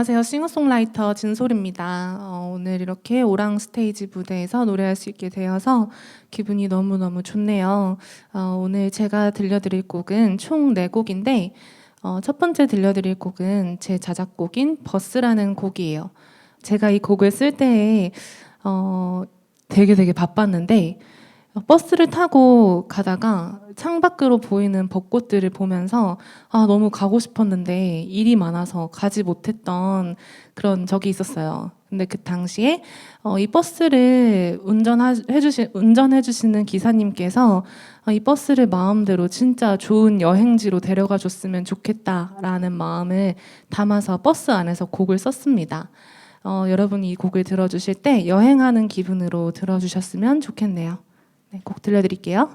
안녕하세요. 싱어송라이터 진솔입니다. 어, 오늘 이렇게 오랑 스테이지 무대에서 노래할 수 있게 되어서 기분이 너무너무 좋네요. 어, 오늘 제가 들려드릴 곡은 총 네곡인데 어, 첫 번째 들려드릴 곡은 제 자작곡인 버스라는 곡이에요. 제가 이 곡을 쓸 때에 어, 되게 되게 바빴는데 어, 버스를 타고 가다가 창밖으로 보이는 벚꽃들을 보면서 아, 너무 가고 싶었는데 일이 많아서 가지 못했던 그런 적이 있었어요. 근데 그 당시에 어, 이 버스를 운전해 주시 운전해 주시는 기사님께서 어, 이 버스를 마음대로 진짜 좋은 여행지로 데려가 줬으면 좋겠다라는 마음을 담아서 버스 안에서 곡을 썼습니다. 어, 여러분이 이 곡을 들어주실 때 여행하는 기분으로 들어주셨으면 좋겠네요. 네, 곡 들려드릴게요.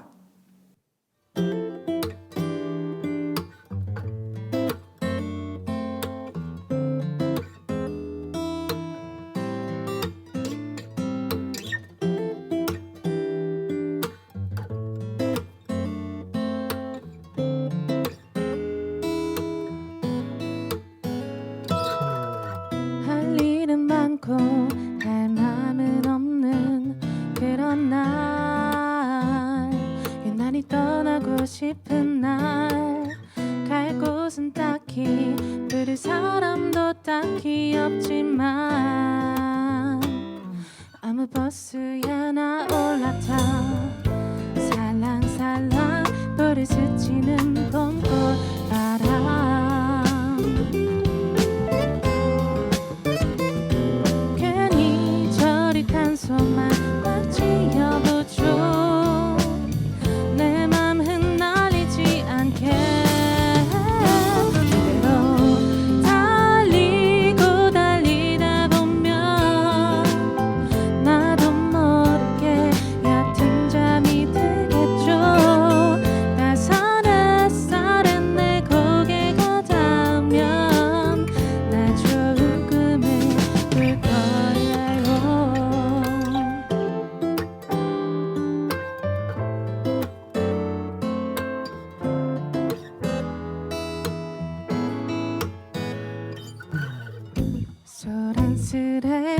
소란스레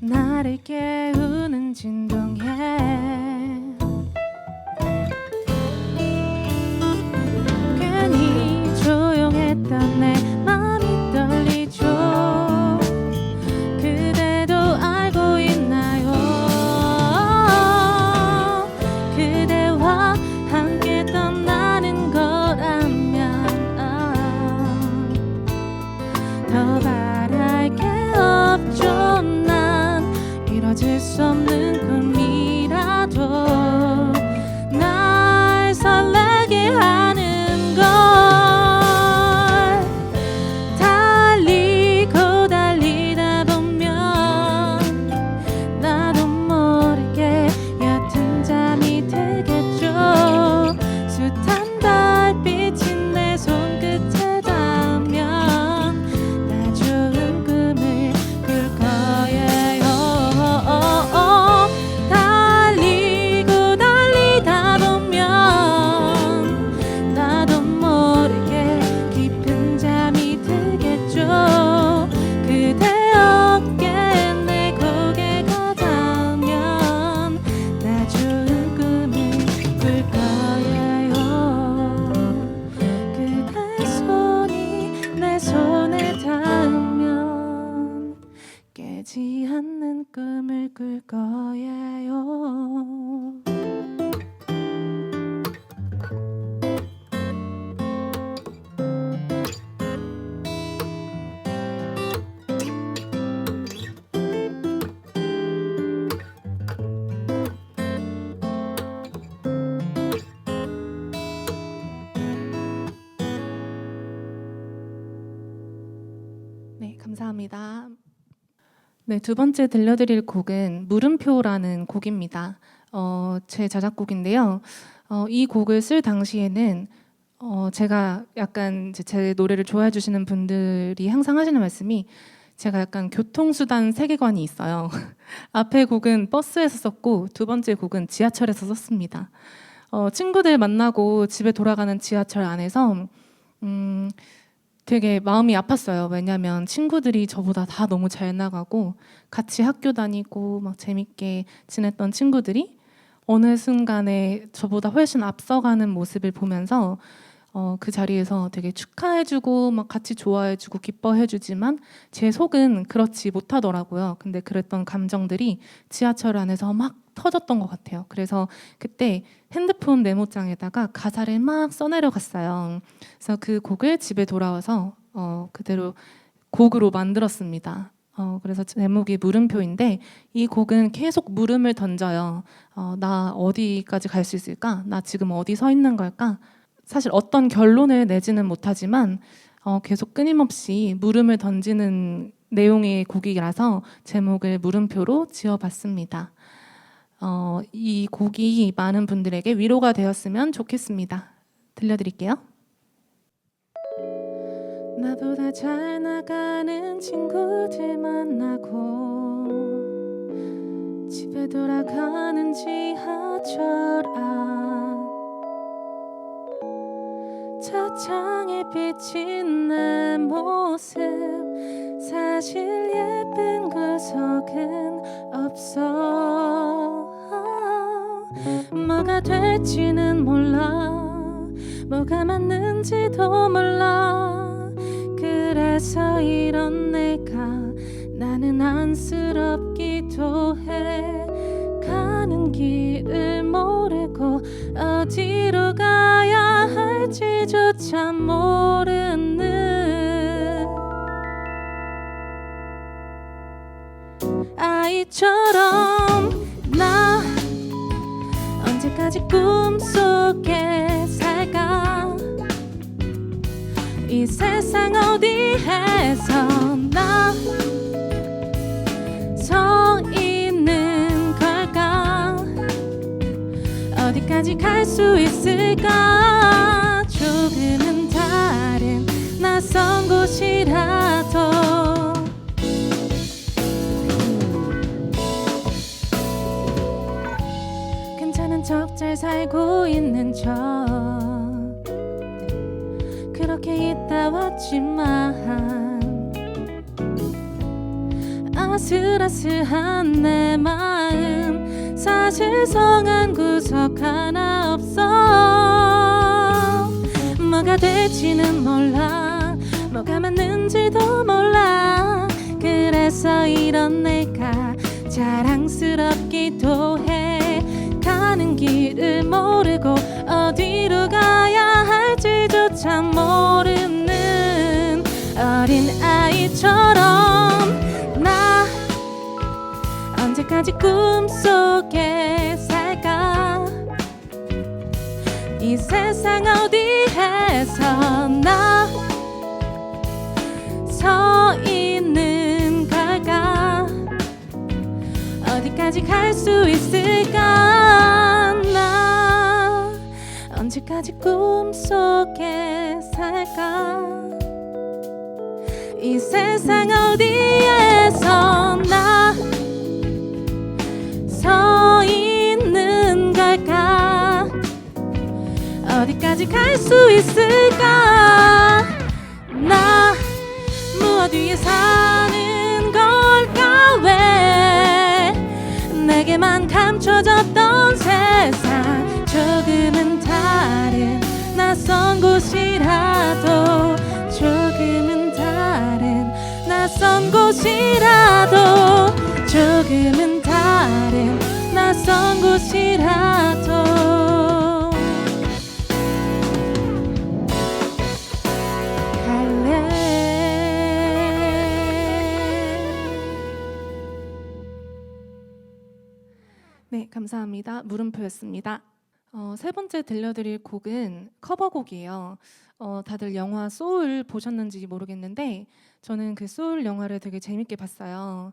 나를 깨우는 진동에 괜히 조용했던 내 맘이 떨리죠. 그대도 알고 있나요? 그대와 함께 떠나는 거라면 더 이뤄질 수 없는 감사합니다. 네, 두 번째 들려드릴 곡은 물음표라는 곡입니다. 어, 제 자작곡인데요. 어, 이 곡을 쓸 당시에는 어, 제가 약간 제 노래를 좋아해 주시는 분들이 항상 하시는 말씀이 제가 약간 교통수단 세계관이 있어요. 앞에 곡은 버스에서 썼고 두 번째 곡은 지하철에서 썼습니다. 어, 친구들 만나고 집에 돌아가는 지하철 안에서 음, 되게 마음이 아팠어요. 왜냐면 친구들이 저보다 다 너무 잘 나가고 같이 학교 다니고 막 재밌게 지냈던 친구들이 어느 순간에 저보다 훨씬 앞서가는 모습을 보면서 어, 그 자리에서 되게 축하해주고 막 같이 좋아해주고 기뻐해주지만 제 속은 그렇지 못하더라고요. 근데 그랬던 감정들이 지하철 안에서 막 터졌던 것 같아요. 그래서 그때 핸드폰 메모장에다가 가사를 막 써내려 갔어요. 그래서 그 곡을 집에 돌아와서 어, 그대로 곡으로 만들었습니다. 어, 그래서 제목이 물음표인데 이 곡은 계속 물음을 던져요. 어, 나 어디까지 갈 수 있을까? 나 지금 어디 서 있는 걸까? 사실 어떤 결론을 내지는 못하지만 어, 계속 끊임없이 물음을 던지는 내용의 곡이라서 제목을 물음표로 지어봤습니다. 어, 이 곡이 많은 분들에게 위로가 되었으면 좋겠습니다. 들려드릴게요. 나보다 잘 나가는 친구들 만나고 집에 돌아가는 지하철 안 차창에 비친 내 모습 사실 예쁜 구석은 없어 뭐가 될지는 몰라. 뭐가 맞는지도 몰라. 그래서 이런 내가 나는 안쓰럽기도 해. 가는 길을 모르고 어디로 가야 할지조차 모르 언제까지 꿈속에 살까? 이 세상 어디에서 나 서 있는 걸까? 어디까지 갈 수 있을까? 조금은 다른 낯선 곳 척잘 살고 있는 척. 그렇게 있다 왔지만 아슬아슬한 내 마음 사실 성한 구석 하나 없어. 뭐가 될지는 몰라. 뭐가 맞는지도 몰라. 그래서 이런 내가 자랑스럽기도 해 길을 모르고 어디로 가야 할지조차 모르는 어린 아이처럼 나 언제까지 꿈속에 살까? 이 세상 어디에서 나 서 있는 걸까? 어디까지 갈 수 있을까? 나 언제까지 꿈속에 살까? 이 세상 어디에서 나 서 있는 걸까? 어디까지 갈 수 있을까? 나 무엇 위에 사는 걸까? 왜 내게만 감춰졌던 조금은 다른 낯선 곳이라도 조금은 다른 낯선 곳이라도 조금은 다른 낯선 곳이라도 네, 감사합니다. 물음표였습니다. 어, 세 번째 들려드릴 곡은 커버곡이에요. 어, 다들 영화 소울 보셨는지 모르겠는데 저는 그 소울 영화를 되게 재밌게 봤어요.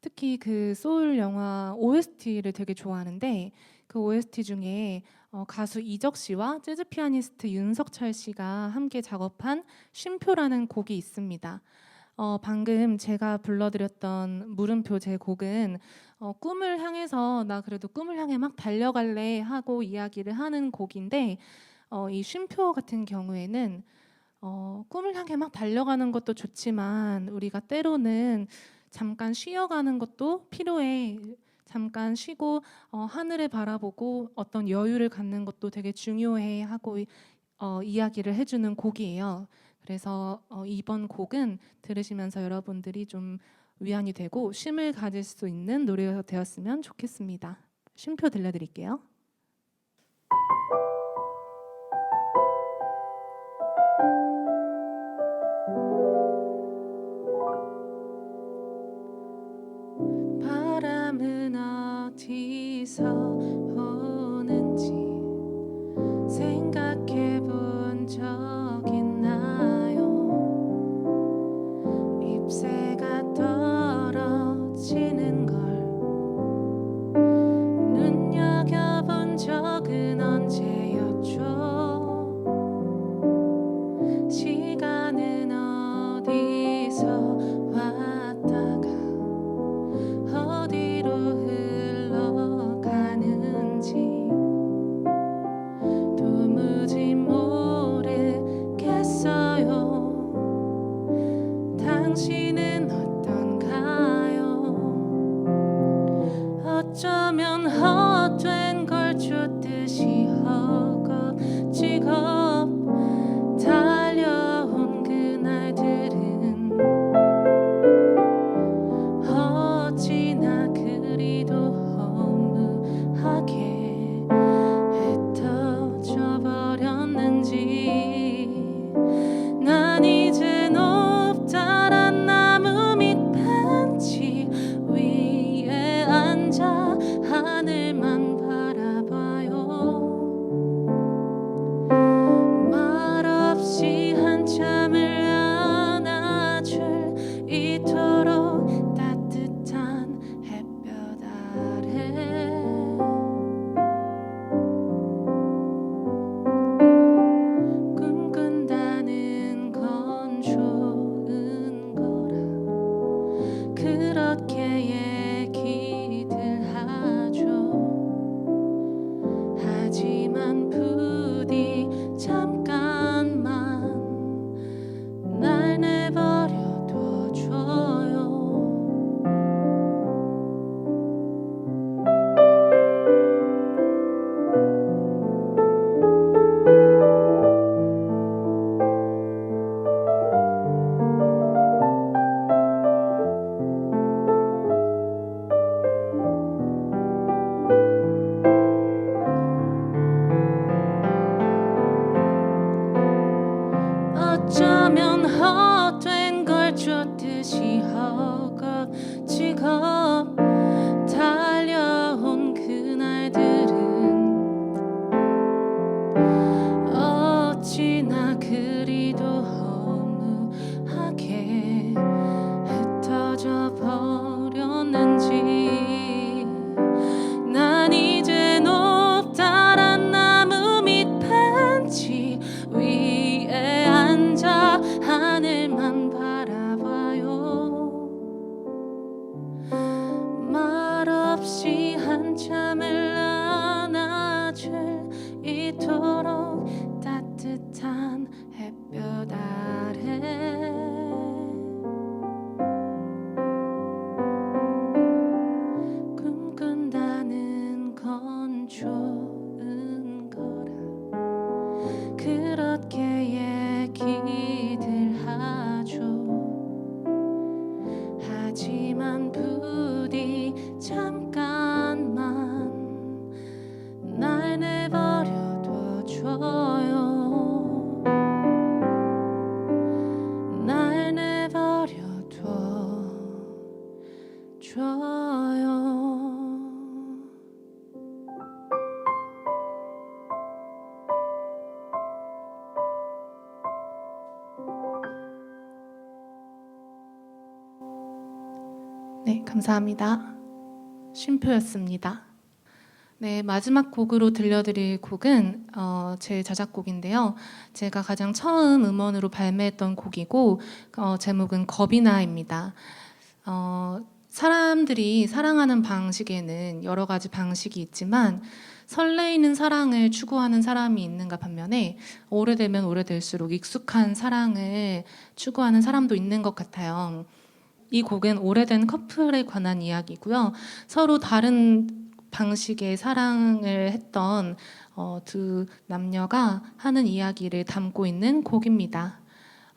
특히 그 소울 영화 OST를 되게 좋아하는데 그 OST 중에 어, 가수 이적 씨와 재즈 피아니스트 윤석철 씨가 함께 작업한 쉼표라는 곡이 있습니다. 어, 방금 제가 불러드렸던 물음표 제 곡은 어, 꿈을 향해서 나 그래도 꿈을 향해 막 달려갈래 하고 이야기를 하는 곡인데 어, 이 쉼표 같은 경우에는 어, 꿈을 향해 막 달려가는 것도 좋지만 우리가 때로는 잠깐 쉬어가는 것도 필요해. 잠깐 쉬고 어, 하늘을 바라보고 어떤 여유를 갖는 것도 되게 중요해 하고 어, 이야기를 해주는 곡이에요. 그래서 어, 이번 곡은 들으시면서 여러분들이 좀 위안이 되고 쉼을 가질 수 있는 노래가 되었으면 좋겠습니다. 쉼표 들려드릴게요. 어쩌면 헛된 걸 쫓듯이 허겁지겁 없이 한참을 감사합니다. 쉼표였습니다. 네, 마지막 곡으로 들려드릴 곡은 어, 제 자작곡인데요. 제가 가장 처음 음원으로 발매했던 곡이고 어, 제목은 겁이 나입니다. 어, 사람들이 사랑하는 방식에는 여러 가지 방식이 있지만 설레이는 사랑을 추구하는 사람이 있는가 반면에 오래되면 오래될수록 익숙한 사랑을 추구하는 사람도 있는 것 같아요. 이 곡은 오래된 커플에 관한 이야기고요. 서로 다른 방식의 사랑을 했던 어, 두 남녀가 하는 이야기를 담고 있는 곡입니다.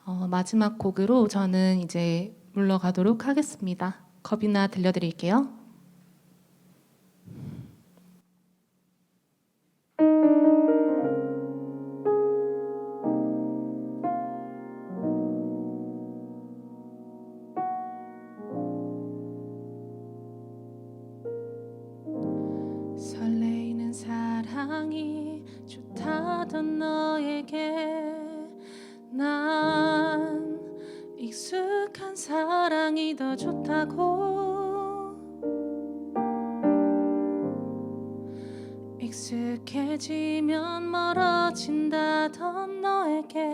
어, 마지막 곡으로 저는 이제 물러가도록 하겠습니다. 겁이나 들려드릴게요. 너에게 난 익숙한 사랑이 더 좋다고. 익숙해지면 멀어진다던 너에게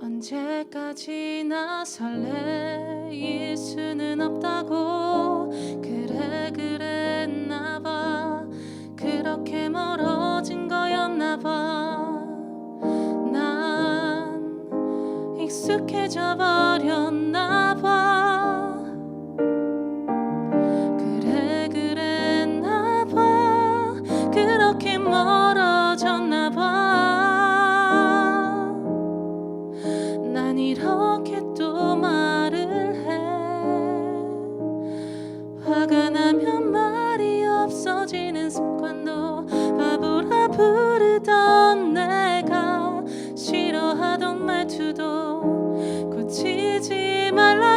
언제까지나 설레일 수는 없다고 익숙해져 버렸나 봐. 그래 그랬나 봐. 그렇게 멀어졌나 봐난 이렇게 또 말을 해. 화가 나면 말이 없어지는 습관도 바보라 부르던 내가 말투도 고치지 말라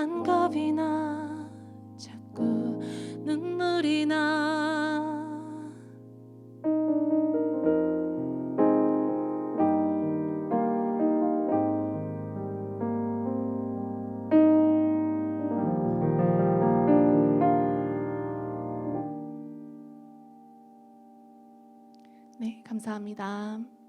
난 겁이 나 자꾸 눈물이 나 네, 감사합니다.